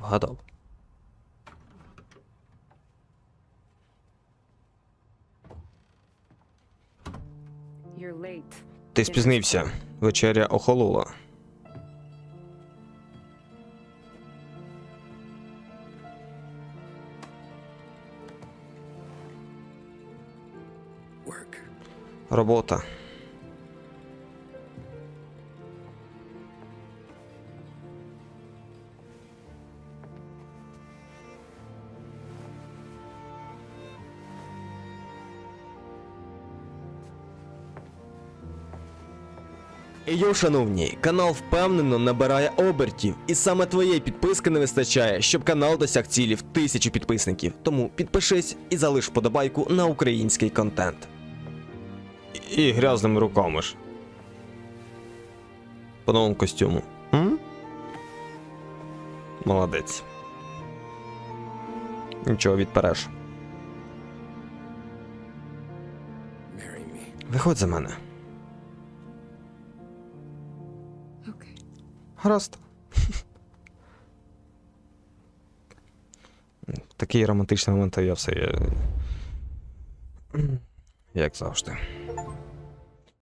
Вгадав. Ти спізнився. Вечеря охолола. Робота. Йоу, шановні, канал впевнено набирає обертів, і саме твоєї підписки не вистачає, щоб канал досяг цілі в тисячу підписників. Тому підпишись і залиш вподобайку на український контент. І грязними руками ж. По новому костюму. М? Молодець. Нічого відпереш. Виходь за мене. Okay. Гаразд. Такий романтичний момент, а я все. Як завжди.